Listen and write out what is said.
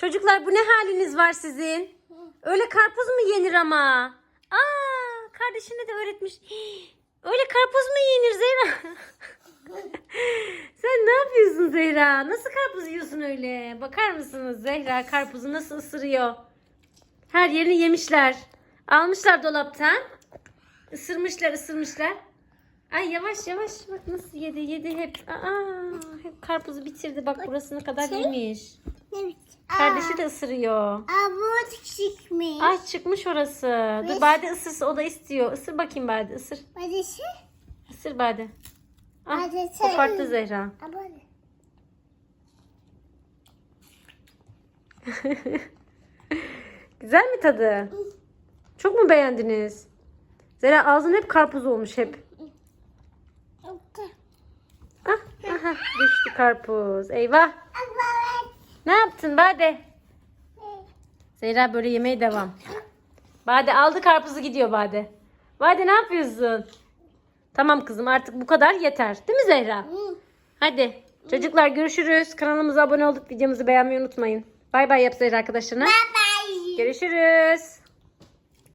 Çocuklar bu ne haliniz var sizin? Öyle karpuz mu yenir ama? Aa, kardeşine de öğretmiş. Hii, Öyle karpuz mu yenir Zehra? Sen ne yapıyorsun Zehra? Nasıl karpuz yiyorsun öyle? Bakar mısınız Zehra karpuzu nasıl ısırıyor? Her yerini yemişler. Almışlar dolaptan. Isırmışlar ısırmışlar. Ay yavaş yavaş bak nasıl yedi yedi hep. Aa, hep karpuzu bitirdi bak burasına kadar yemiş. Kardeşi de ısırıyor. Aa bu çıkmış. Ay çıkmış orası. Dur Bade ısırsa o da istiyor. Isır bakayım Bade ısır. Badesi. Isır Bade. Ah, Bade sen- koparttı Zehra. Aa bu ne? Güzel mi tadı? Çok mu beğendiniz? Zehra ağzın hep karpuz olmuş hep. Ah, aha, düştü karpuz. Eyvah. Ne yaptın Bade? Zehra böyle yemeye devam. Bade aldı karpuzu gidiyor Bade. Bade ne yapıyorsun? Tamam kızım artık bu kadar yeter. Değil mi Zehra? Hadi. Çocuklar görüşürüz. Kanalımıza abone olup videomuzu beğenmeyi unutmayın. Bay bay yap Zehra arkadaşlarına. Bye bye. Görüşürüz.